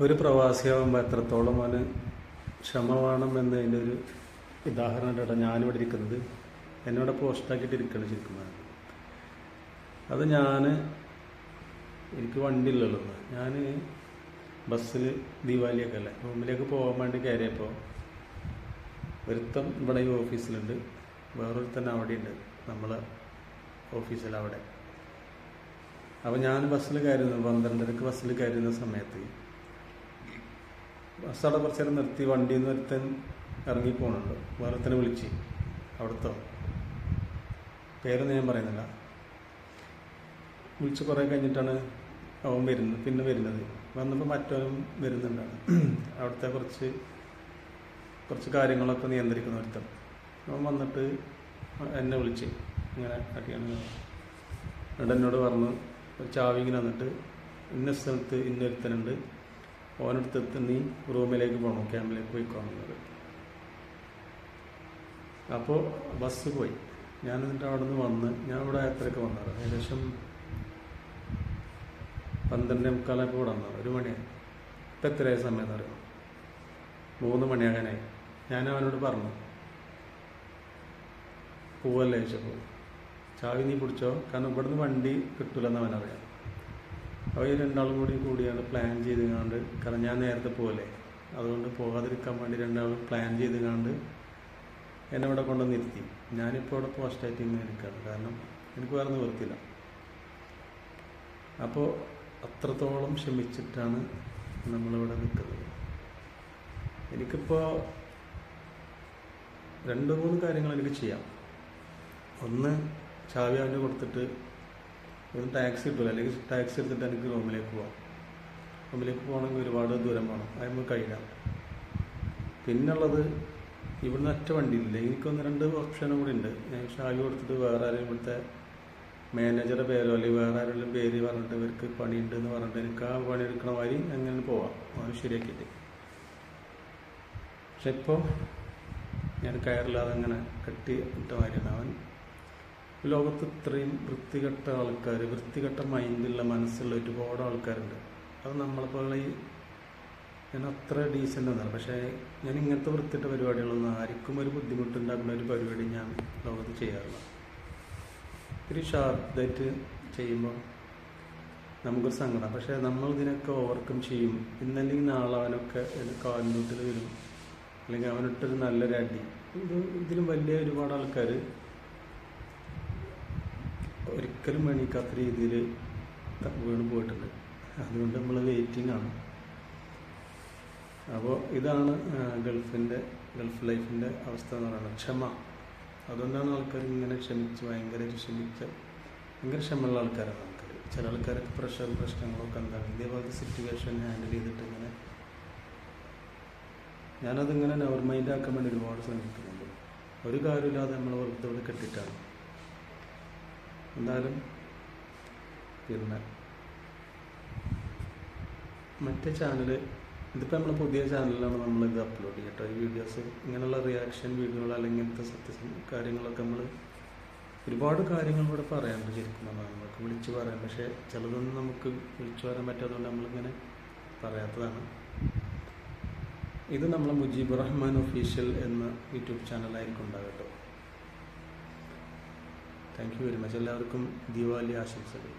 ഒരു പ്രവാസിയാകുമ്പോൾ എത്രത്തോളം അവന് ക്ഷമ വേണം എന്നതിന്റെ ഒരു ഉദാഹരണമായിട്ടാണ് ഞാനിവിടെ ഇരിക്കുന്നത്. എന്നോട് പോസ്റ്റാക്കിയിട്ട് ഇരിക്കുകയാണ് ശരിക്കും അത് ഞാൻ എനിക്ക് വണ്ടി ഇല്ലല്ലോ ഞാൻ ബസ്സിൽ ദീപാവലിയൊക്കെ അല്ലേ? റൂമിലേക്ക് പോകാൻ വേണ്ടി കയറിയപ്പോൾ ഒരുത്തം ഇവിടെ ഈ ഓഫീസിലുണ്ട്. വേറൊരുത്തൻ അവിടെയുണ്ട്. നമ്മളെ ഓഫീസിൽ അവിടെ. അപ്പോൾ ഞാൻ ബസ്സിൽ കയറുന്നു പന്ത്രണ്ടരക്ക് ബസ്സിൽ കയറുന്ന സമയത്ത് ബസ് അവിടെ കുറച്ച് നേരം നിർത്തി വണ്ടിയിൽ നിന്ന് ഒരുത്തൻ ഇറങ്ങി പോകുന്നുണ്ട് വേറൊരുത്തനെ വിളിച്ച്. അവിടുത്തെ പേരൊന്നും ഞാൻ പറയുന്നില്ല. വിളിച്ച് കുറേ കഴിഞ്ഞിട്ടാണ് അവൻ വരുന്നത് പിന്നെ വരുന്നത്. വന്നപ്പോൾ മറ്റവനും വരുന്നുണ്ടാണ്. അവിടുത്തെ കുറച്ച് കുറച്ച് കാര്യങ്ങളൊക്കെ നിയന്ത്രിക്കുന്ന ഒരുത്തൻ. അവൻ വന്നിട്ട് എന്നെ വിളിച്ച്. ഇങ്ങനെ അടിയാണ്. എന്നോട് പറഞ്ഞു ചാവി ഇങ്ങനെ വന്നിട്ട് ഇന്ന സ്ഥലത്ത് ഇന്നൊരുത്തനുണ്ട്. ഓനടുത്ത് നീ റൂമിലേക്ക് പോകണം ക്യാമ്പിലേക്ക് പോയിക്കോണമെന്നത് അപ്പോൾ ബസ് പോയി. ഞാൻ എന്നിട്ട് അവിടെ നിന്ന് വന്ന് ഞാൻ ഇവിടെ എത്രയൊക്കെ വന്നത് ഏകദേശം പന്ത്രണ്ടേ മുക്കാലൊക്കെ ഇവിടെ വന്നത് ഒരു മണിയായി ഇപ്പം എത്രയായ സമയം അറിയാം മൂന്ന് മണിയാകാനായി. ഞാൻ അവനോട് പറഞ്ഞു പോവല്ലേ? ചോദിച്ചപ്പോൾ ചാവി നീ പിടിച്ചോ കാരണം ഇവിടുന്ന് വണ്ടി കിട്ടില്ലെന്ന് അവനറിയാം. അപ്പോൾ ഈ രണ്ടാളും കൂടി കൂടിയാണ് പ്ലാൻ ചെയ്ത് കണ്ട് കാരണം ഞാൻ നേരത്തെ പോലെ അതുകൊണ്ട് പോകാതിരിക്കാൻ വേണ്ടി രണ്ടാളും പ്ലാൻ ചെയ്ത് കണ്ട് എന്നെ ഇവിടെ കൊണ്ടുവന്ന് ഇരുത്തി. ഞാനിപ്പോൾ ഇവിടെ പോസ്റ്റായിട്ട് ഇങ്ങനെ ഇരിക്കുകയാണ് കാരണം എനിക്ക് വേറെ നിവർത്തില്ല അപ്പോൾ അത്രത്തോളം ക്ഷമിച്ചിട്ടാണ് നമ്മളിവിടെ നിൽക്കുന്നത്. എനിക്കിപ്പോൾ രണ്ട് മൂന്ന് കാര്യങ്ങൾ എനിക്ക് ചെയ്യാം. ഒന്ന് ചാവി കൊടുത്തിട്ട് ഒരു ടാക്സി കിട്ടില്ല അല്ലെങ്കിൽ ടാക്സി എടുത്തിട്ട് എനിക്ക് റൂമിലേക്ക് പോവാം. റൂമിലേക്ക് പോകണമെങ്കിൽ ഒരുപാട് ദൂരം വേണം. അത് നമുക്ക് കഴിയാം പിന്നുള്ളത് ഇവിടുന്ന് ഒറ്റ വണ്ടിയില്ല എനിക്കൊന്ന് രണ്ട് ഓപ്ഷനും കൂടി ഉണ്ട്. ഞാൻ ഷാജി കൊടുത്തിട്ട് വേറെ ആരെയും ഇവിടുത്തെ മാനേജറുടെ പേരോ അല്ലെങ്കിൽ വേറെ ആരെങ്കിലും പേര് പറഞ്ഞിട്ട് ഇവർക്ക് പണിയുണ്ട് എന്ന് പറഞ്ഞിട്ട് എനിക്ക് ആ പണി എടുക്കണ മാതിരി അങ്ങനെ പോവാം. അത് ശരിയാക്കിയിട്ട്. പക്ഷെ ഇപ്പോൾ ഞാൻ കയറില്ലാതെ അങ്ങനെ കെട്ടി ഇട്ട മാതിരിയാണ്. അവൻ ലോകത്ത് ഇത്രയും വൃത്തികെട്ട ആൾക്കാർ വൃത്തികെട്ട മൈൻഡുള്ള മനസ്സുള്ള ഒരുപാട് ആൾക്കാരുണ്ട്. അത് നമ്മളെ ഈ ഞാൻ അത്ര ഡീസന്റ് പക്ഷേ ഞാൻ ഇങ്ങനത്തെ വൃത്തിയിട്ട പരിപാടികളൊന്നും ആർക്കും ഒരു ബുദ്ധിമുട്ടുണ്ടാക്കുന്ന ഒരു പരിപാടി ഞാൻ ലോകത്ത് ചെയ്യാറില്ല. ഒരു ഷാർപ്പായിട്ട് ചെയ്യുമ്പോൾ നമുക്കൊരു സങ്കടം. പക്ഷേ നമ്മൾ ഇതിനൊക്കെ ഓവർകം ചെയ്യും. ഇന്നല്ലെങ്കിൽ നാളെ അവനൊക്കെ കാലിനൂട്ടിൽ വരും. അല്ലെങ്കിൽ അവനിട്ടൊരു നല്ലൊരു അടി ഇത് ഇതിലും വലിയ ഒരുപാട് ആൾക്കാർ ഒരിക്കലും എണീക്കാത്ത രീതിയിൽ വീണ് പോയിട്ടുണ്ട്. അതുകൊണ്ട് നമ്മൾ വെയിറ്റിംഗ് ആണ്. അപ്പോൾ ഇതാണ് ഗൾഫിന്റെ ഗൾഫ് ലൈഫിന്റെ അവസ്ഥ എന്ന് പറയുന്നത്. ക്ഷമ. അതുകൊണ്ടാണ് ആൾക്കാർ ഇങ്ങനെ ക്ഷമിച്ച് ഭയങ്കര ക്ഷമിച്ച ഭയങ്കര ക്ഷമയുള്ള ആൾക്കാരാണ് ആൾക്കാർ ചില ആൾക്കാർക്ക് പ്രഷർ പ്രശ്നങ്ങളൊക്കെ എന്താണ് ഇതേപോലത്തെ സിറ്റുവേഷൻ ഹാൻഡിൽ ചെയ്തിട്ട് ഇങ്ങനെ ഞാനതിങ്ങനെ നെവർ മൈൻഡ് ആക്കാൻ വേണ്ടി ഒരുപാട് ശ്രമിക്കുന്നുണ്ട്. ഒരു കാര്യമില്ലാതെ നമ്മൾ വെറുതെ കെട്ടിട്ടാണ് എന്തായാലും പിന്നെ മറ്റേ ചാനൽ ഇതിപ്പോൾ നമ്മൾ പുതിയ ചാനലിലാണ് നമ്മൾ ഇത് അപ്ലോഡ് ചെയ്യട്ടോ ഈ വീഡിയോസ് ഇങ്ങനെയുള്ള റിയാക്ഷൻ വീഡിയോകൾ അല്ലെങ്കിൽ ഇങ്ങനത്തെ സത്യസം കാര്യങ്ങളൊക്കെ നമ്മൾ ഒരുപാട് കാര്യങ്ങൾ ഇവിടെ പറയാനുണ്ട് ശരിക്കും നമുക്ക് വിളിച്ചു പറയാം. പക്ഷേ ചിലതൊന്നും നമുക്ക് വിളിച്ചു പറയാൻ പറ്റാത്തതുകൊണ്ട് നമ്മളിങ്ങനെ പറയാത്തതാണ്. ഇത് നമ്മളെ മുജീബ് റഹ്മാൻ ഒഫീഷ്യൽ എന്ന യൂട്യൂബ് ചാനലായിരിക്കും ഉണ്ടാകട്ടോ താങ്ക് യു വെരി മച്ച് എല്ലാവർക്കും ദീപാവലി ആശംസകൾ.